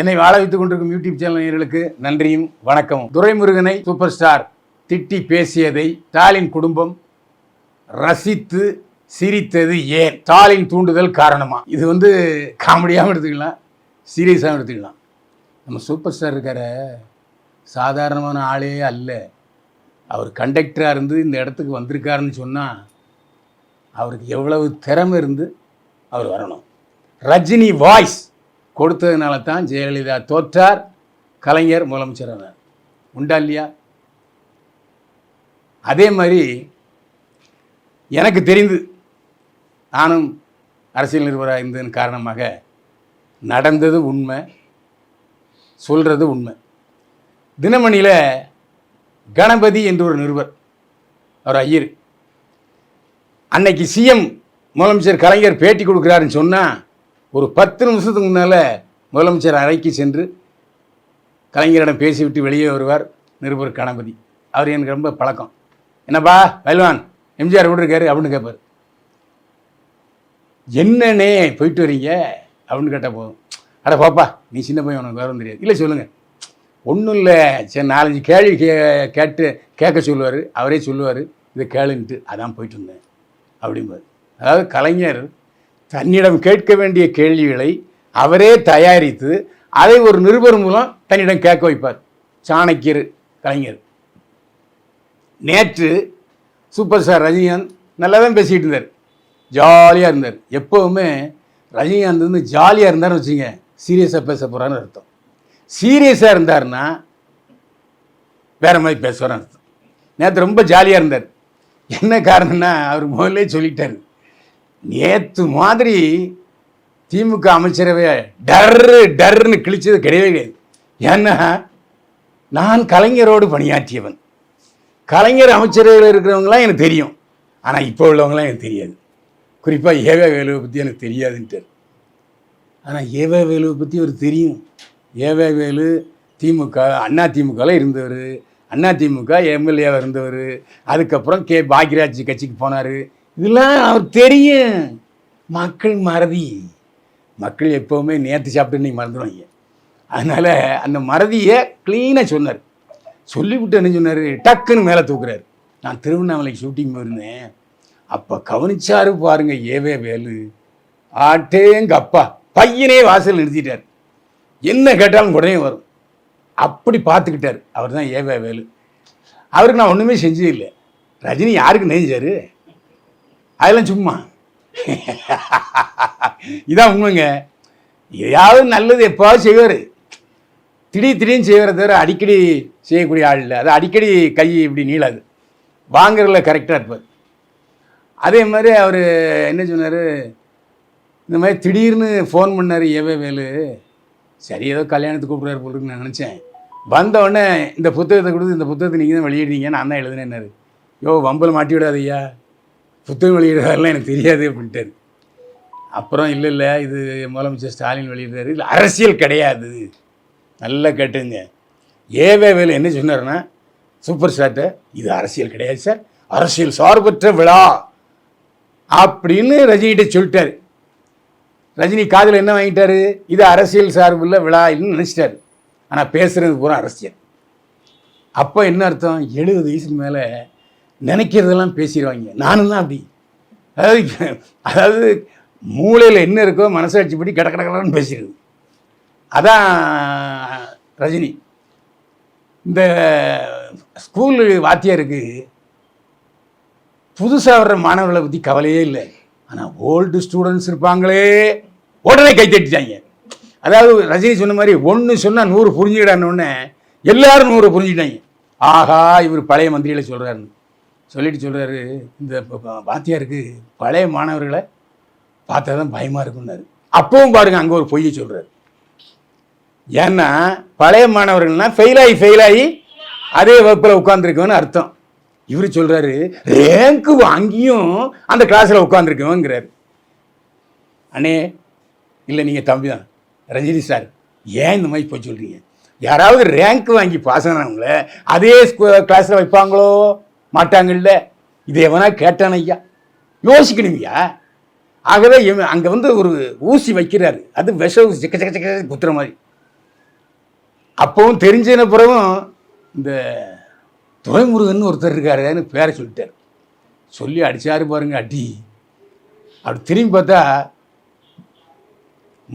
என்னை வாழ வைத்துக் கொண்டிருக்கும் யூடியூப் சேனல் நேயர்களுக்கு நன்றியும் வணக்கமும். துரைமுருகனை சூப்பர் ஸ்டார் திட்டி பேசியதை ஸ்டாலின் குடும்பம் ரசித்து சிரித்தது ஏன்? ஸ்டாலின் தூண்டுதல் காரணமா? இது வந்து காமெடியாகவும் எடுத்துக்கலாம் சீரியஸாகவும் எடுத்துக்கலாம். நம்ம சூப்பர் ஸ்டார் இருக்கிற சாதாரணமான ஆளே அல்ல. அவர் கண்டக்டராக இருந்து இந்த இடத்துக்கு வந்திருக்காருன்னு சொன்னால் அவருக்கு எவ்வளவு திறமை இருந்து அவர் வரணும். ரஜினி வாய்ஸ் கொடுத்ததுனால தான் ஜெயலலிதா தோற்றார். கலைஞர் முதலமைச்சரானார். உண்டா இல்லையா? அதே மாதிரி எனக்கு தெரிந்து நானும் அரசியல் நிருபராக இருந்ததன் காரணமாக நடந்தது உண்மை சொல்கிறது உண்மை. தினமணியில் கணபதி என்று ஒரு நிருபர் அவர் ஐயர். அன்னைக்கு சிஎம் முதலமைச்சர் கலைஞர் பேட்டி கொடுக்குறாருன்னு சொன்னால் ஒரு பத்து நிமிஷத்துக்கு முன்னால் முதலமைச்சர் அறைக்கு சென்று கலைஞரிடம் பேசிவிட்டு வெளியே வருவார் நிருபர் கணபதி. அவர் எனக்கு ரொம்ப பழக்கம். என்னப்பா பயில்வான் எம்ஜிஆர் எப்படி இருக்காரு அப்படின்னு கேட்பார் என்னன்னே போயிட்டு வரீங்க அப்படின்னு கேட்டால் போதும். அட பாப்பா நீ சின்ன பையன் உனக்கு வேறும் தெரியாது. இல்லை சொல்லுங்கள் ஒன்றும் இல்லை. சரி நாலஞ்சு கேள்வி கே கேட்டு கேட்க சொல்லுவார். அவரே சொல்லுவார். இதை கேளுன்ட்டு அதான் போயிட்டு இருந்தேன் அப்படிம்பார். அதாவது கலைஞர் தன்னிடம் கேட்க வேண்டிய கேள்விகளை அவரே தயாரித்து அதை ஒரு நிருபர் மூலம் தன்னிடம் கேட்க வைப்பார். சாணக்கியர் கலைஞர். நேற்று சூப்பர் ஸ்டார் ரஜினிகாந்த் நல்லா தான் பேசிகிட்டு இருந்தார். ஜாலியாக இருந்தார். எப்போவுமே ரஜினிகாந்த் வந்து ஜாலியாக இருந்தார்னு வச்சுங்க சீரியஸாக பேச போகிறான்னு அர்த்தம். சீரியஸாக இருந்தாருன்னா வேறு மாதிரி பேசுகிறான்னு அர்த்தம். நேற்று ரொம்ப ஜாலியாக இருந்தார். என்ன காரணம்னா அவர் முதல்ல சொல்லிட்டார். நேற்று மாதிரி திமுக அமைச்சரவை டர்ரு டர்னு கிழிச்சது கிடையவே கிடையாது. ஏன்னா நான் கலைஞரோடு பணியாற்றியவன். கலைஞர் அமைச்சரவையில் இருக்கிறவங்களாம் எனக்கு தெரியும். ஆனால் இப்போ உள்ளவங்களாம் எனக்கு தெரியாது. குறிப்பாக ஏவே வேலுவை பற்றி எனக்கு தெரியாதுன்ட்டு. ஆனால் ஏவே வேலுவை பற்றி அவர் தெரியும். ஏவே வேலு திமுக அண்ணா திமுகவில் இருந்தவர். அண்ணா திமுக எம்எல்ஏவாக இருந்தவர். அதுக்கப்புறம் கே. பாக்யராஜ் கட்சிக்கு போனார். இதெல்லாம் அவர் தெரியும். மக்கள் மறதி. மக்கள் எப்போவுமே நேற்று சாப்பிட்டு இன்றைக்கி மறந்துடுவாங்க அதனால் அந்த மறதியை க்ளீனாக சொன்னார். சொல்லிவிட்டு என்ன சொன்னார்? டக்குன்னு மேலே தூக்குறாரு. நான் திருவண்ணாமலைக்கு ஷூட்டிங் போயிருந்தேன். அப்போ கவனிச்சாரு பாருங்க ஏவே வேலு. ஆட்டேங்க அப்பா பையனே வாசல் நிறுத்திட்டார். என்ன கேட்டாலும் உடனே வரும். அப்படி பார்த்துக்கிட்டார். அவர் தான் ஏவே வேலு. அவருக்கு நான் ஒன்றுமே செஞ்சது இல்லை ரஜினி யாருக்கு நெஞ்சாரு? அதெல்லாம் சும்மா. இதான் உண்மைங்க. எதையாவது நல்லது எப்பாவது செய்வார். திடீர் திடீர்னு செய்வதை தவிர அடிக்கடி செய்யக்கூடிய ஆள் இல்லை. அது அடிக்கடி கை இப்படி நீளாது. வாங்குறதுல கரெக்டாக இருப்பார். அதே மாதிரி அவர் என்ன சொன்னார்? இந்த மாதிரி திடீர்னு ஃபோன் பண்ணார் ஏவே வேலு. சரி ஏதோ கல்யாணத்துக்கு கூப்பிட்றாரு போலுன்னு நான் நினச்சேன். வந்த உடனே இந்த புத்தகத்தை கொடுத்து இந்த புத்தகத்தை நீங்கள் தான் வெளியிடுறீங்க நான் தான் எழுதுனேன்னாரு. யோ வம்பல் மாட்டி விடாதையா புத்தகம் வெளியிடுறாருலாம் எனக்கு தெரியாது அப்படின்ட்டாரு. அப்புறம் இல்லை இல்லை இது முதலமைச்சர் ஸ்டாலின் வெளியிடுறாரு. இல்லை அரசியல் கிடையாது. நல்லா கேட்டுங்க. ஏவே வேலை என்ன சொன்னார்னா சூப்பர் ஸ்டார்ட்ட இது அரசியல் கிடையாது சார். அரசியல் சார்பற்ற விழா அப்படின்னு ரஜினிகிட்ட சொல்லிட்டாரு. ரஜினி காதில் என்ன வாங்கிட்டாரு? இது அரசியல் சார்புள்ள விழா இல்லைன்னு நினச்சிட்டாரு. ஆனால் பேசுகிறது பூரா அரசியல். அப்போ என்ன அர்த்தம்? எழுபது வயசுக்கு மேலே நினைக்கிறதெல்லாம் பேசிடுவாங்க. நானும் தான் அப்படி. அதாவது அதாவது மூளையில் என்ன இருக்கோ மனசாட்சிப்படி கட கட கடன்னு பேசிடுது. அதான் ரஜினி. இந்த ஸ்கூல் வாத்தியாருக்கு புதுசாக வர்ற மாணவர்களை பற்றி கவலையே இல்லை. ஆனால் ஓல்டு ஸ்டூடெண்ட்ஸ் இருப்பாங்களே. உடனே கை தட்டிட்டாங்க. அதாவது ரஜினி சொன்ன மாதிரி ஒன்று சொன்னால் நூறு புரிஞ்சுக்கிடான்னு எல்லாரும் நூறு புரிஞ்சுக்கிட்டாங்க. ஆஹா இவர் பழைய மந்திரியில் சொல்கிறாருன்னு சொல்லிட்டு சொல்கிறாரு இந்த வாத்தியாருக்கு பழைய மாணவர்களை பார்த்தா தான் பயமாக இருக்குன்னாரு அப்பவும் பாருங்க அங்கே ஒரு பொய்யை சொல்கிறாரு ஏன்னா பழைய மாணவர்கள்னால் ஃபெயிலாகி ஃபெயிலாகி அதே வகுப்பில் உட்காந்துருக்கவன்னு அர்த்தம். இவர் சொல்கிறாரு ரேங்க்கு வாங்கியும் அந்த கிளாஸில் உட்காந்துருக்கவங்கிறாரு அண்ணே இல்லை நீங்கள் தம்பி தான் ரஜினி சார் ஏன் இந்த மாதிரி போய் சொல்கிறீங்க யாராவது ரேங்க் வாங்கி பாஸ் ஆனவங்கள அதே கிளாஸில் வைப்பாங்களோ? மாட்டாங்கல்ல? இது எவனா கேட்டான் ஐயா? யோசிக்கணும் ஐயா ஆகவே அங்கே வந்து ஒரு ஊசி வைக்கிறாரு. அது விஷ ஊசி சிக்க சிக்க சிக்க குத்துற மாதிரி. அப்பவும் தெரிஞ்சன பிறகும் இந்த துறைமுருகன் ஒருத்தர் இருக்காருன்னு பேரை சொல்லிட்டார். சொல்லி அடித்தாரு பாருங்க அடி. அப்படி திரும்பி பார்த்தா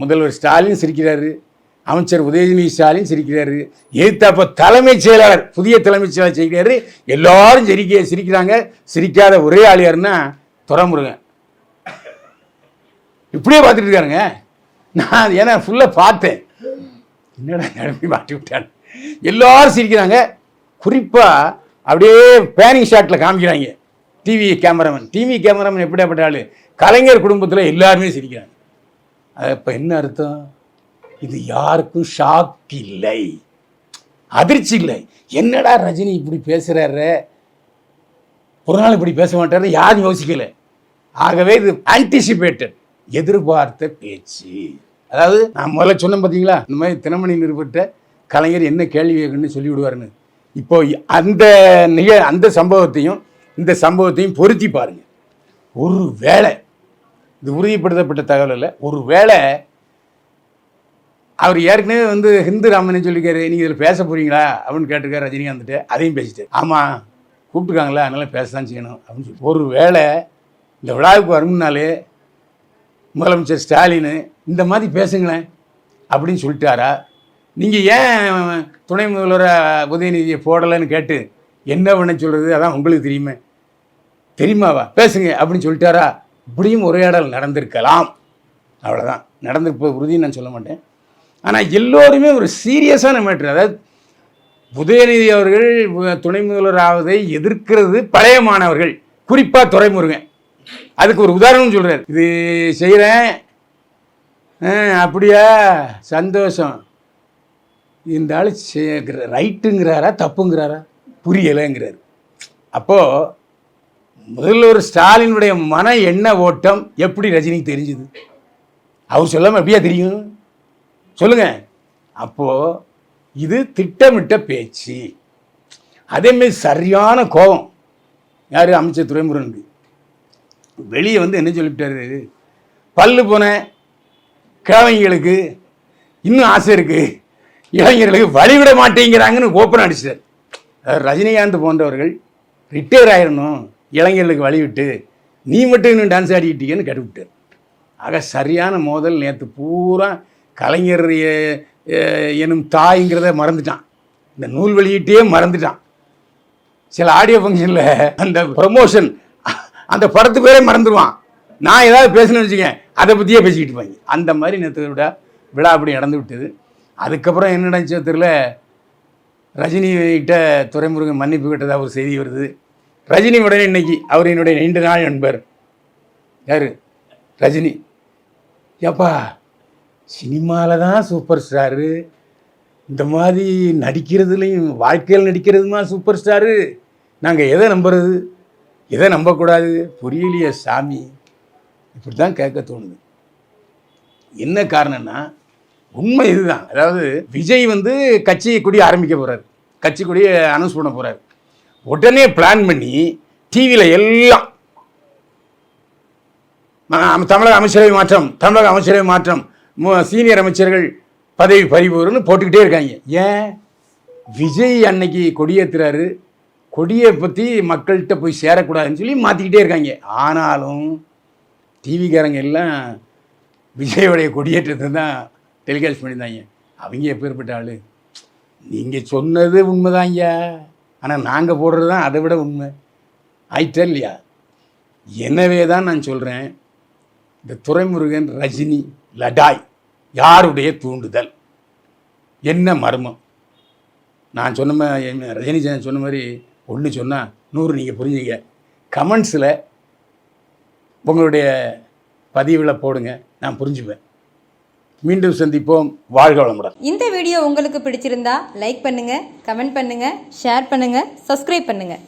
முதல்வர் ஸ்டாலின் சிரிக்கிறாரு. அமைச்சர் உதயநிதி ஸ்டாலின் சிரிக்கிறாரு. எதிர்த்தாப்ப தலைமைச் செயலாளர் புதிய தலைமைச் செயலாளர் சிரிக்கிறாரு. எல்லாரும் சிரிக்க சிரிக்கிறாங்க. சிரிக்காத ஒரே ஆள் யாருன்னா இப்படியே பார்த்துட்டு இருக்காருங்க. நான் ஏன்னா ஃபுல்லாக பார்த்தேன். என்னடா நிரம்பி மாட்டி விட்டான் எல்லாரும் சிரிக்கிறாங்க. குறிப்பாக அப்படியே பேனிங் ஷாட்டில் காமிக்கிறாங்க. டிவி கேமராமேன் டிவி கேமராமேன் எப்படியாப்பட்ட ஆள்? கலைஞர் குடும்பத்தில் எல்லாருமே சிரிக்கிறாங்க. அது இப்போ என்ன அர்த்தம்? இது யாருக்கும் ஷாக் இல்லை. அதிர்ச்சி இல்லை. என்னடா ரஜினி இப்படி பேசுகிறாரு ஒரு நாள் இப்படி பேச மாட்டாரு யாரும் யோசிக்கலை. ஆகவே இது ஆன்டிசிபேட்டட் எதிர்பார்த்த பேச்சு. அதாவது நான் முதல்ல சொன்னேன் பார்த்தீங்களா இந்த மாதிரி தினமணி நிருபர்கிட்ட கலைஞர் என்ன கேள்வி கேட்கணும்னு சொல்லி விடுவாருன்னு. இப்போ அந்த நிக அந்த சம்பவத்தையும் இந்த சம்பவத்தையும் பொருத்தி பாருங்கள் ஒரு வேளை இது உறுதிப்படுத்தப்பட்ட தகவல் இல்லை ஒரு வேளை அவர் ஏற்கனவே வந்து ஹிந்து ராமன் சொல்லியிருக்காரு? நீங்கள் இதில் பேச போறீங்களா? அப்படின்னு கேட்டிருக்காரு ரஜினிகாந்த்ட்டு. அதையும் பேசிட்டு. ஆமாம் கூப்பிட்டுருக்காங்களா அதனால பேச தான் செய்யணும் அப்படின்னு சொல்லி. ஒரு வேளை இந்த விழாவுக்கு வரும்னாலே முதலமைச்சர் ஸ்டாலின் இந்த மாதிரி பேசுங்களேன் அப்படின்னு சொல்லிட்டாரா? நீங்கள் ஏன் துணை முதல்வரை உதயநிதியை போடலைன்னு கேட்டு என்ன பண்ண சொல்கிறது அதான் உங்களுக்கு தெரியுமே. தெரியுமாவா? பேசுங்க அப்படின்னு சொல்லிட்டாரா? இப்படியும் உரையாடல் நடந்திருக்கலாம். அவ்வளோதான் நடந்திருப்ப உறுதின்னு நான் சொல்ல மாட்டேன். ஆனால் எல்லோருமே ஒரு சீரியஸான மேட்ரு. அதாவது உதயநிதி அவர்கள் துணை முதல்வர் ஆவதை எதிர்க்கிறது பழைய மாணவர்கள். குறிப்பாக துறைமுருகன் அதுக்கு ஒரு உதாரணம் சொல்கிறார் இது செய்கிறேன் அப்படியா? சந்தோஷம். இந்த ஆள் ரைட்டுங்கிறாரா தப்புங்கிறாரா? புரியலைங்கிறார். அப்போது முதல்வர் ஸ்டாலினுடைய மன எண்ண ஓட்டம் எப்படி ரஜினிக்கு தெரிஞ்சுது? அவர் சொல்லாமல் எப்படியா தெரியும்? சொல்லுங்க. அப்போ இது திட்டமிட்ட பேச்சு. அதேமாரி சரியான கோபம். யார்? அமைச்சர் துரைமுருகனுக்கு. வெளியே வந்து என்ன சொல்லிவிட்டாரு பல்லு போன கிழவங்களுக்கு இன்னும் ஆசை இருக்குது இளைஞர்களுக்கு வழிவிட மாட்டேங்கிறாங்கன்னு ஓப்பன் அடிச்சிட்டார். ரஜினிகாந்த் போன்றவர்கள் ரிட்டையர் ஆயிடணும் இளைஞர்களுக்கு வழிவிட்டு நீ மட்டும் இன்னும் டான்ஸ் ஆடிக்கிட்டீங்கன்னு கட்டுவிட்டார் ஆக சரியான மோதல் நேற்று பூரா கலைஞர் எனும் தாய்ங்கிறத மறந்துட்டான். இந்த நூல் வெளியீட்டையே மறந்துட்டான். சில ஆடியோ ஃபங்க்ஷனில் அந்த ப்ரமோஷன் அந்த படத்து பேரே மறந்துடுவான் நான் ஏதாவது பேசணும்னு வச்சுக்கேன் அதை பற்றியே பேசிக்கிட்டு இருப்பாங்க. அந்த மாதிரி நேற்று விட விழா அப்படி நடந்து விட்டது. அதுக்கப்புறம் என்ன நடந்துச்சோ தெரியல. ரஜினி கிட்ட துரைமுருகன் மன்னிப்பு கேட்டதாக ஒரு செய்தி வருது. ரஜினி உடனே இன்னைக்கு அவர் என்னுடைய நீண்ட நாள் நண்பர். யார்? ரஜினி. ஏப்பா சினிமாவில் தான் சூப்பர் ஸ்டாரு இந்த மாதிரி நடிக்கிறதுலையும் வாழ்க்கையில் நடிக்கிறதுமா சூப்பர் ஸ்டாரு நாங்கள் எதை நம்புறது? எதை நம்பக்கூடாது? புரியலையே சாமி. இப்படி தான் கேட்க தோணுது. என்ன காரணம்னா உண்மை இதுதான். அதாவது விஜய் வந்து கட்சி கொடி ஆரம்பிக்க போகிறார் கட்சி கொடி அனௌன்ஸ் பண்ண போகிறார் உடனே பிளான் பண்ணி டிவியில் எல்லாம் தமிழக அமைச்சரவை மாற்றம் தமிழக அமைச்சரவை மாற்றம் சீனியர் அமைச்சர்கள் பதவி பறிபோர்னு போட்டுக்கிட்டே இருக்காங்க. ஏன்? விஜய் அன்னைக்கு கொடியேற்றுறாரு கொடியை பற்றி மக்கள்கிட்ட போய் சேரக்கூடாதுன்னு சொல்லி மாற்றிக்கிட்டே இருக்காங்க. ஆனாலும் டிவிக்காரங்க எல்லாம் விஜயோடைய கொடியேற்றத்தை தான் டெலிகாஸ்ட் பண்ணியிருந்தாங்க. அவங்க எப்பேற்பட்ட ஆள்? நீங்கள் சொன்னது உண்மைதாங்க ஆனால் நாங்கள் போடுறது தான் அதை விட உண்மை. ஆயிட்டா இல்லையா? எனவே தான் நான் சொல்கிறேன் இந்த துரைமுருகன் ரஜினி லடாய் யாருடைய தூண்டுதல்? என்ன மர்மம்? நான் சொன்ன மாதிரி ரஜினி சார் சொன்ன மாதிரி ஒன்று சொன்னால் நூறு நீங்கள் புரிஞ்சுங்க. கமெண்ட்ஸில் உங்களுடைய பதிவில் போடுங்க நான் புரிஞ்சுப்பேன். மீண்டும் சந்திப்போம். வாழ்க வளமுடன். இந்த வீடியோ உங்களுக்கு பிடிச்சிருந்தா லைக் பண்ணுங்கள் கமெண்ட் பண்ணுங்கள் ஷேர் பண்ணுங்கள் சப்ஸ்கிரைப் பண்ணுங்கள்